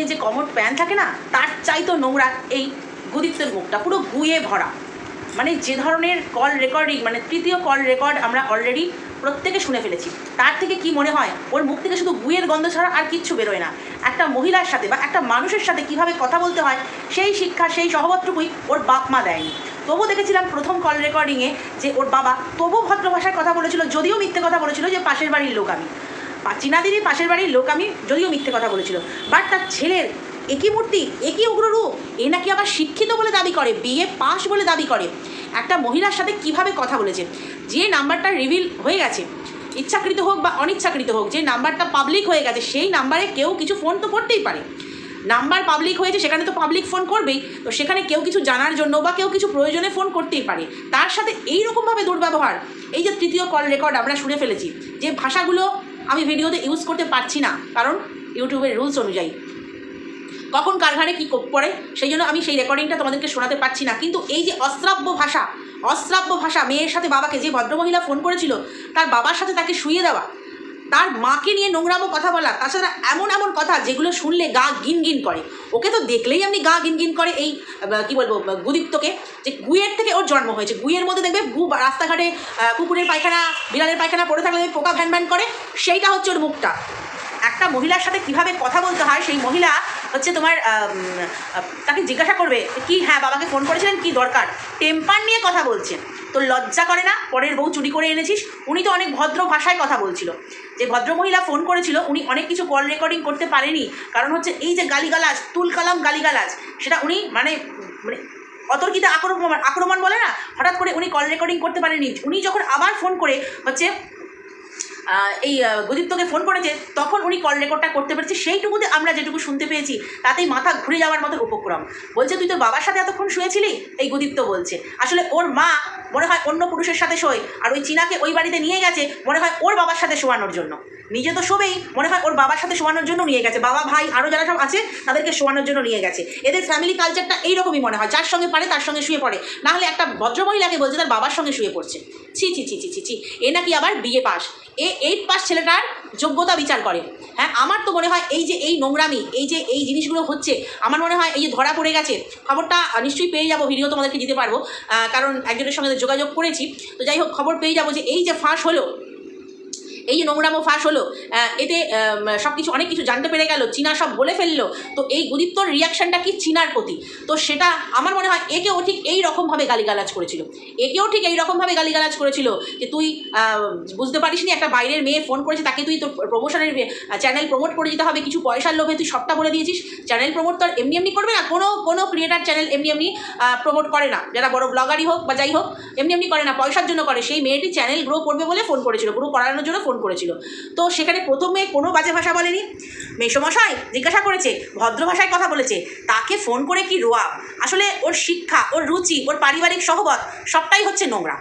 বাথরুমে যে commode pan থাকে না, তার চাইতো নোংরা এই গুদীপ্তের মুখটা, পুরো গুয়ে ভরা। মানে যে ধরনের কল রেকর্ডিং মানে তৃতীয় কল রেকর্ড আমরা অলরেডি প্রত্যেকে শুনে ফেলেছি। তার থেকে কি মনে হয়? ওর মুখ থেকে শুধু গুয়ের গন্ধ ছাড়া আর কিচ্ছু বেরোয় না। একটা মহিলার সাথে বা একটা মানুষের সাথে কীভাবে কথা বলতে হয়, সেই শিক্ষা, সেই সহবতটুকুই ওর বাপ মা দেয়নি। তবু দেখেছিলাম প্রথম কল রেকর্ডিংয়ে যে ওর বাবা তবু ভদ্র ভাষায় কথা বলেছিল, যদিও মিথ্যে কথা বলেছিল যে পাশের বাড়ির লোক আমি। চীনা দিদির পাশের বাড়ির লোক আমি, যদিও মিথ্যে কথা বলেছিল। বাট তার ছেলের একই মূর্তি, একই উগ্ররূপ এ নাকি আবার শিক্ষিত বলে দাবি করে বিএ পাস বলে দাবি করে। একটা মহিলার সাথে কীভাবে কথা বলেছে? যে নাম্বারটা রিভিল হয়ে গেছে, ইচ্ছাকৃত হোক বা অনিচ্ছাকৃত হোক, যে নাম্বারটা পাবলিক হয়ে গেছে, সেই নাম্বারে কেউ কিছু ফোন তো করতেই পারে। নাম্বার পাবলিক হয়েছে, সেখানে তো পাবলিক ফোন করবেই, তো সেখানে কেউ কিছু জানার জন্য বা কেউ কিছু প্রয়োজনে ফোন করতেই পারে। তার সাথে এই রকমভাবে দুর্ব্যবহার। এই যে তৃতীয় কল রেকর্ড আমরা শুনে ফেলেছি, যে ভাষাগুলো আমি ভিডিওতে ইউজ করতে পারছি না, কারণ ইউটিউবের রুলস অনুযায়ী। কখন কার ঘাড়ে কী পড়ে, সেই জন্য আমি সেই রেকর্ডিংটা তোমাদেরকে শোনাতে পারছি না। কিন্তু এই যে অশ্রাব্য ভাষা অশ্রাব্য ভাষা, মেয়ের সাথে বাবাকে যে ভদ্রমহিলা ফোন করেছিল, তার বাবার সাথে তাকে শুয়ে দেওয়া তার মাকে নিয়ে নোংরামো কথা বলা, তাছাড়া এমন এমন কথা যেগুলো শুনলে গা গিন গিন করে। ওকে তো দেখলেই আপনি গা গিন গিন করে এই কি বলব গুদীপ্তকে যে গুয়ের থেকে ওর জন্ম হয়েছে। গুয়ের মধ্যে দেখবে গু রাস্তাঘাটে কুকুরের পায়খানা, বিড়ালের পায়খানা, পড়ে থাকলে পোকা ভ্যান ভ্যান করে, সেইটা হচ্ছে ওর মুখটা। একটা মহিলার সাথে কীভাবে কথা বলতে হয়, সেই মহিলা হচ্ছে তোমার তাকে জিজ্ঞাসা করবে কি হ্যাঁ বাবাকে ফোন করেছিলেন, কি দরকার? টেম্পার নিয়ে কথা বলছে। তো লজ্জা করে না? পরের বউ চুরি করে এনেছিস? উনি তো অনেক ভদ্র ভাষায় কথা বলছিল। যে ভদ্রমহিলা ফোন করেছিল, উনি অনেক কিছু কল রেকর্ডিং করতে পারেনি। কারণ হচ্ছে এই যে গালিগালাজ, তুল কালাম গালিগালাজ, সেটা উনি মানে মানে অতর্কিতে আক্রমণ আক্রমণ বলে না? হঠাৎ করে উনি কল রেকর্ডিং করতে পারেনি। উনি যখন আবার ফোন করে, হচ্ছে এই গুদীপ্তকে ফোন করেছে, তখন উনি কল রেকর্ডটা করতে পেরেছে, সেইটুকুতে আমরা যেটুকু শুনতে পেয়েছি, তাতেই মাথা ঘুরে যাওয়ার মতো উপক্রম। বলছে, তুই তোর বাবার সাথে এতক্ষণ শুয়েছিলি? এই গুদীপ্ত বলছে। আসলে ওর মা মনে হয় অন্য পুরুষের সাথে শোয়, আর ওই চীনাকে ওই বাড়িতে নিয়ে গেছে, মনে হয় ওর বাবার সাথে শোয়ানোর জন্য। নিজে তো শোবেই। মনে হয় ওর বাবার সাথে শোয়ানোর জন্য নিয়ে গেছে। বাবা, ভাই আরও যারা সব আছে, তাদেরকে শোয়ানোর জন্য নিয়ে গেছে। এদের ফ্যামিলি কালচারটা এইরকমই মনে হয়। যার সঙ্গে পারে, তার সঙ্গে শুয়ে পড়ে। না হলে একটা ভদ্রমহিলাকে বলছে তার বাবার সঙ্গে শুয়ে পড়ছে। ছি ছি ছি ছি ছি ছি। এ নাকি আবার বিএ পাস। এ এইট পাস ছেলেটার যোগ্যতা বিচার করে। হ্যাঁ আমার তো মনে হয় এই যে এই নোংরামি, এই যে এই জিনিসগুলো হচ্ছে, আমার মনে হয় এই যে ধরা পড়ে গেছে, খবরটা নিশ্চয়ই পেয়ে যাব ভিডিও তোমাদেরকে দিতে পারব। কারণ একজনের সঙ্গে যোগাযোগ করেছি। তো যাই হোক, খবর পেয়ে যাব যে এই যে ফাঁস হলো এই যে নোংরামো ফাঁস হলো এতে সব কিছু অনেক কিছু জানতে পেরে গেল, চীনা সব বলে ফেলল, তো এই গুদীপ্তর রিয়াকশনটা কি চীনার প্রতি? তো সেটা আমার মনে হয় একেও ঠিক এই রকমভাবে গালিগালাজ করেছিল। একেও ঠিক এই রকমভাবে গালিগালাজ করেছিল যে তুই বুঝতে পারিস নি একটা বাইরের মেয়ে ফোন করেছে, তাকে তুই তোর প্রমোশনের চ্যানেল প্রমোট করে দিতে হবে, কিছু পয়সার লোভে তুই সবটা বলে দিয়েছিস। চ্যানেল প্রমোট তো আর এমনি এমনি করবে না, কোনো কোনো ক্রিয়েটার চ্যানেল এমনি এমনি প্রমোট করে না। যারা বড় ব্লগারই হোক বা যাই হোক, এমনি এমনি করে না, পয়সার জন্য করে। সেই মেয়েটি চ্যানেল গ্রো করবে বলে ফোন করেছিল গ্রো করানোর জন্য ফোন করেছিল। তো সেখানে প্রথমে কোনো বাজে ভাষা বলেনি। মেসমশাই জিজ্ঞাসা করেছে, ভদ্র ভাষায় কথা বলেছে, তাকে ফোন করে কি রোয়া? আসলে ওর শিক্ষা, ওর রুচি, ওর পারিবারিক সহবত সবটাই হচ্ছে নোংরা।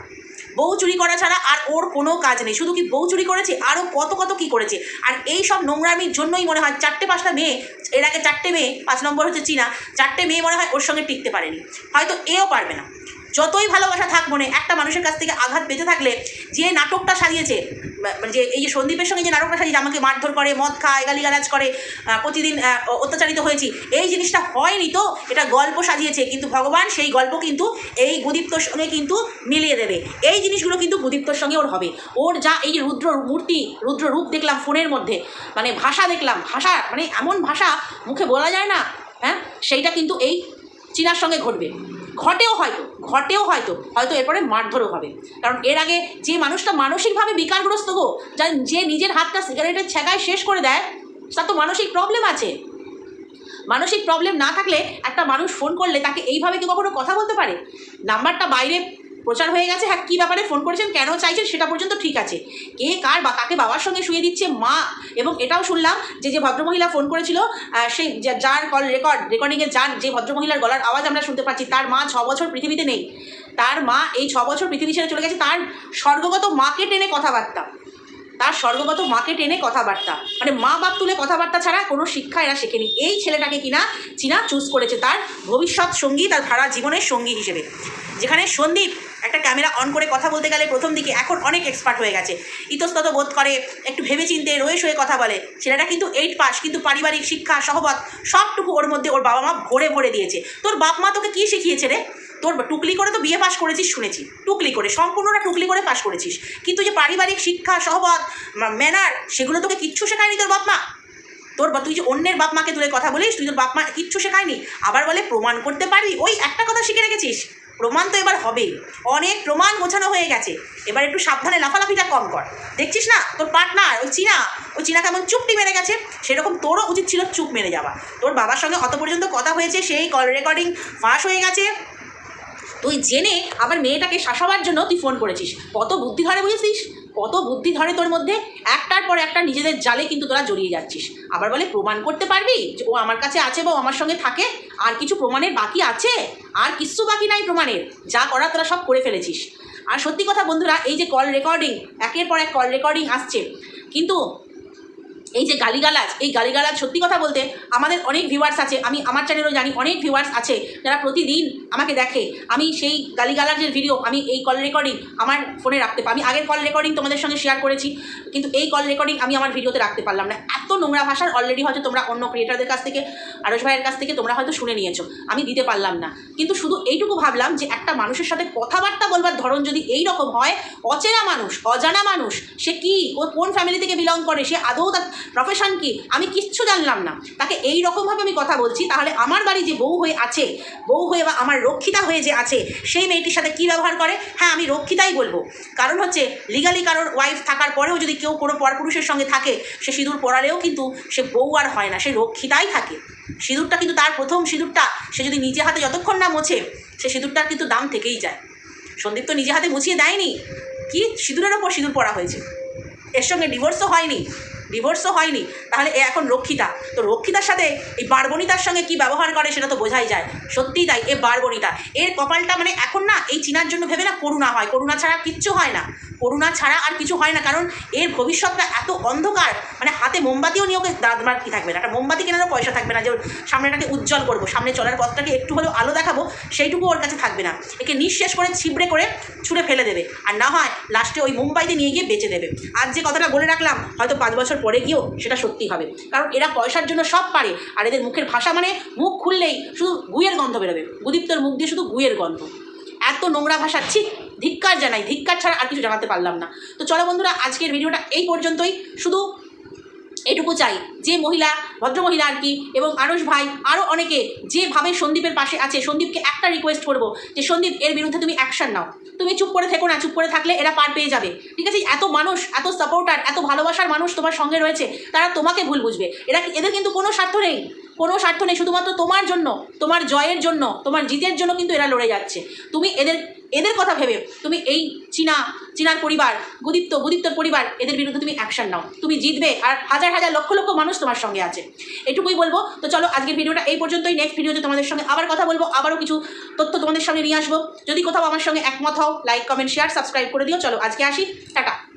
বউ চুরি করা ছাড়া আর ওর কোনো কাজ নেই। শুধু কি বউ চুরি করেছে? আরও কত কত কি করেছে? আর এই সব নোংরামির জন্যই মনে হয় চারটে পাঁচটা মেয়ে, এর আগে চারটে মেয়ে, পাঁচ নম্বর হচ্ছে চীনা, চারটে মেয়ে মনে হয় ওর সঙ্গে টিকতে পারেনি। হয়তো এও পারবে না। যতই ভালোবাসা থাক মনে, একটা মানুষের কাছ থেকে আঘাত পেতে থাকলে যে নাটকটা সাজিয়েছে মানে যে, এই যে সন্দীপের সঙ্গে যে নাটকটা সাজিয়েছে, আমাকে মারধর করে, মদ খায়, গালিগালাজ করে প্রতিদিন অত্যাচারিত হয়েছি, এই জিনিসটা হয়নি তো, এটা গল্প সাজিয়েছে, কিন্তু ভগবান সেই গল্প কিন্তু এই গুদীপ্তর সঙ্গে কিন্তু মিলিয়ে দেবে। এই জিনিসগুলো কিন্তু গুদীপ্তর সঙ্গে ওর হবে। ওর যা এই যে রুদ্র মূর্তি, রুদ্র রূপ দেখলাম ফোনের মধ্যে মানে ভাষা দেখলাম, ভাষা মানে এমন ভাষা মুখে বলা যায় না হ্যাঁ? সেইটা কিন্তু এই চীনার সঙ্গে ঘটবে। ঘটেও হয়তো ঘটেও হয়তো হয়তো এরপরে মারধরও হবে। কারণ এর আগে যে মানুষটা মানসিকভাবে বিকারগ্রস্ত গো, যা যে নিজের হাতটা সিগারেটের ছ্যাঁকায় শেষ করে দেয়, তার তো মানসিক প্রবলেম আছে। মানসিক প্রবলেম না থাকলে একটা মানুষ ফোন করলে তাকে এইভাবে কি কখনো কথা বলতে পারে? নাম্বারটা বাইরে প্রচার হয়ে গেছে। হ্যাঁ কী ব্যাপারে ফোন করেছেন, কেন চাইছেন, সেটা পর্যন্ত ঠিক আছে। কে কার বা কাকে বাবার সঙ্গে শুয়ে দিচ্ছে, মা। এবং এটাও শুনলাম যে যে ভদ্রমহিলা ফোন করেছিল সেই যার কল রেকর্ড রেকর্ডিংয়ে যার যে ভদ্রমহিলার গলার আওয়াজ আমরা শুনতে পাচ্ছি, তার মা ছ বছর পৃথিবীতে নেই। তার মা এই ছ বছর পৃথিবী ছেড়ে চলে গেছে, তার স্বর্গগত মাকে টেনে কথাবার্তা। তার স্বর্গগত মাকে টেনে কথাবার্তা। মানে মা বাপ তুলে কথাবার্তা ছাড়া কোনো শিক্ষা এরা শেখেনি। এই ছেলেটাকে কিনা, চীনা চুজ করেছে তার ভবিষ্যৎ সঙ্গী, তার সারা জীবনের সঙ্গী হিসেবে। যেখানে সন্দীপ একটা ক্যামেরা অন করে কথা বলতে গেলে প্রথম দিকে এখন অনেক এক্সপার্ট হয়ে গেছে। ইতস্তত বোধ করে, একটু ভেবে চিনতে রয়ে শয়ে কথা বলে। ছেলেটা কিন্তু এইট পাস কিন্তু পারিবারিক শিক্ষা, সহবত, সবটুকু ওর মধ্যে ওর বাবা মা ভরে ভরে দিয়েছে। তোর বাপ মা তোকে কী শিখিয়েছে রে? তোর টুকলি করে তো বিয়ে পাস করেছিস শুনেছি। টুকলি করে, সম্পূর্ণটা টুকলি করে পাস করেছিস। কিন্তু যে পারিবারিক শিক্ষা, সহবত ম্যানার সেগুলো তোকে কিচ্ছু শেখায়নি তোর বাপ মা তোর বা, তুই যে অন্যের বাপ মাকে তুলে কথা বলিস, তুই তোর বাপ মা কিচ্ছু শেখায়নি। আবার বলে, প্রমাণ করতে পারবি? ওই একটা কথা শিখে রেখেছিস। প্রমাণ তো এবার হবে অনেক প্রমাণ গোছানো হয়ে গেছে। এবার একটু সাবধানে লাফালাফিটা কম কর। দেখছিস না? তোর পার্টনার ওই চীনা ওই চীনা কেমন চুপটি মেরে গেছে। সেরকম তোরও উচিত ছিল চুপ মেরে যাওয়া। তোর বাবার সঙ্গে অত পর্যন্ত কথা হয়েছে, সেই কল রেকর্ডিং ফাঁস হয়ে গেছে। তুই জেনে আবার মেয়েটাকে শাসাবার জন্য তুই ফোন করেছিস। কত বুদ্ধি ধরে বুঝেছিস? কত বুদ্ধি ধরে তোর মধ্যে? একটার পর একটা নিজেদের জালে কিন্তু তোরা জড়িয়ে যাচ্ছিস। আবার বলে, প্রমাণ করতে পারবি যে ও আমার কাছে আছে বা ও আমার সঙ্গে থাকে? আর কিছু প্রমাণের বাকি আছে? আর কিছু বাকি নাই প্রমাণের। যা করা তোরা সব করে ফেলেছিস। আর সত্যি কথা বন্ধুরা, এই যে কল রেকর্ডিং একের পর এক কল রেকর্ডিং আসছে। কিন্তু এই যে গালিগালাজ, এই গালিগালাজ সত্যি কথা বলতে আমাদের অনেক ভিউয়ার্স আছে, আমি আমার চ্যানেলও জানি, অনেক ভিউয়ার্স আছে যারা প্রতিদিন আমাকে দেখে। আমি সেই গালিগালাজের ভিডিও আমি এই কল রেকর্ডিং আমার ফোনে রাখতে আমি আগের কল রেকর্ডিং তোমাদের সঙ্গে শেয়ার করেছি, কিন্তু এই কল রেকর্ডিং আমি আমার ভিডিওতে রাখতে পারলাম না। এত নোংরা ভাষার অলরেডি হয়তো তোমরা অন্য ক্রিয়েটারদের কাছ থেকে আরস ভাইয়ের কাছ থেকে তোমরা হয়তো শুনে নিয়েছো, আমি দিতে পারলাম না। কিন্তু শুধু এইটুকু ভাবলাম যে একটা মানুষের সাথে কথাবার্তা বলবার ধরন যদি এই রকম হয়, অচেনা মানুষ, অজানা মানুষ, সে কি কোন ফ্যামিলি থেকে বিলং করে, সে আদৌ তার প্রফেশন কি? আমি কিচ্ছু জানলাম না। তাকে এই রকমভাবে আমি কথা বলছি, তাহলে আমার বাড়ি যে বউ হয়ে আছে, বউ হয়ে বা আমার রক্ষিতা হয়ে যে আছে, সেই মেয়েটির সাথে কী ব্যবহার করে? হ্যাঁ আমি রক্ষিতাই বলব। কারণ হচ্ছে লিগালি কারোর ওয়াইফ থাকার পরেও যদি কেউ কোনো পরপুরুষের সঙ্গে থাকে, সে সিঁদুর পড়ালেও কিন্তু সে বউ আর হয় না, সে রক্ষিতাই থাকে। সিঁদুরটা কিন্তু তার প্রথম সিঁদুরটা, সে যদি নিজে হাতে যতক্ষণ না মোছে, সে সিঁদুরটার কিন্তু দাম থেকেই যায়। সন্দীপ তো নিজে হাতে মুছিয়ে দেয়নি। কি? সিঁদুরের ওপর সিঁদুর পরা হয়েছে। এর সঙ্গে ডিভোর্সও হয়নি। ডিভোর্সও হয়নি, তাহলে এ এখন রক্ষিতা। তো রক্ষিতার সাথে এই বারবনিতার সঙ্গে কি ব্যবহার করে সেটা তো বোঝাই যায়। সত্যিই তাই, এ বারবনিতা এর কপালটা মানে এখন না, এই চিনার জন্য ভেবে না করুণা হয়। করুণা ছাড়া কিচ্ছু হয় না। করুণা ছাড়া আর কিছু হয় না, কারণ এর ভবিষ্যৎটা এত অন্ধকার। মানে হাতে মোমবাতিও নিয়ে ওকে দাঁতমার কি থাকবে না। একটা মোমবাতি কেনারও পয়সা থাকবে না যে সামনেটাকে উজ্জ্বল করব, সামনে চলার পথটাকে একটু হলেও আলো দেখাবো, সেইটুকু ওর কাছে থাকবে না। একে নিঃশেষ করে, ছিবড়ে করে ছুঁড়ে ফেলে দেবে। আর না হয় লাস্টে ওই মুম্বাইতে নিয়ে গিয়ে বেঁচে দেবে। আজ যে কথাটা বলে রাখলাম, হয়তো পাঁচ বছর পরে গিয়েও সেটা সত্যি হবে। কারণ এরা পয়সার জন্য সব পারে, আর এদের মুখের ভাষা মানে মুখ খুললেই শুধু গুয়ের গন্ধ বেরোবে। গুদীপ্তর মুখ দিয়ে শুধু গুয়ের গন্ধ। এত নোংরা ভাষা ঠিক ধিক্কার জানাই। ধিক্কার ছাড়া আর কিছু জানাতে পারলাম না। তো চলো বন্ধুরা, আজকের ভিডিওটা এই পর্যন্তই। শুধু এটুকু চাই। যে মহিলা, ভদ্রমহিলা আর কি, এবং আরস ভাই আরও অনেকে যেভাবে সন্দীপের পাশে আছে, সন্দীপকে একটা রিকোয়েস্ট করব যে, সন্দীপ, এর বিরুদ্ধে তুমি অ্যাকশন নাও। তুমি চুপ করে থেকো না, চুপ করে থাকলে এরা পার পেয়ে যাবে। ঠিক আছে? এত মানুষ, এত সাপোর্টার এত ভালোবাসার মানুষ তোমার সঙ্গে রয়েছে, তারা তোমাকে ভুল বুঝবে। এরা এদের কিন্তু কোনো স্বার্থ নেই। কোনো স্বার্থ নেই। শুধুমাত্র তোমার জন্য, তোমার জয়ের জন্য, তোমার জিতের জন্য কিন্তু এরা লড়ে যাচ্ছে। তুমি এদের এদের কথা ভেবে তুমি এই চীনা, চীনার পরিবার, গুদীপ্ত, গুদীপ্তর পরিবার, এদের বিরুদ্ধে তুমি অ্যাকশান নাও। তুমি জিতবে আর হাজার হাজার লক্ষ লক্ষ মানুষ তোমার সঙ্গে আছে। এটুকুই বলব। তো চলো, আজকের ভিডিওটা এই পর্যন্তই। নেক্সট ভিডিওতে তোমাদের সঙ্গে আবার কথা বলব। আবারও কিছু তথ্য তোমাদের সঙ্গে নিয়ে আসব। যদি কোথাও আমার সঙ্গে একমত হও লাইক কমেন্ট শেয়ার সাবস্ক্রাইব করে দিও। চলো, আজকে আসি। টাটা।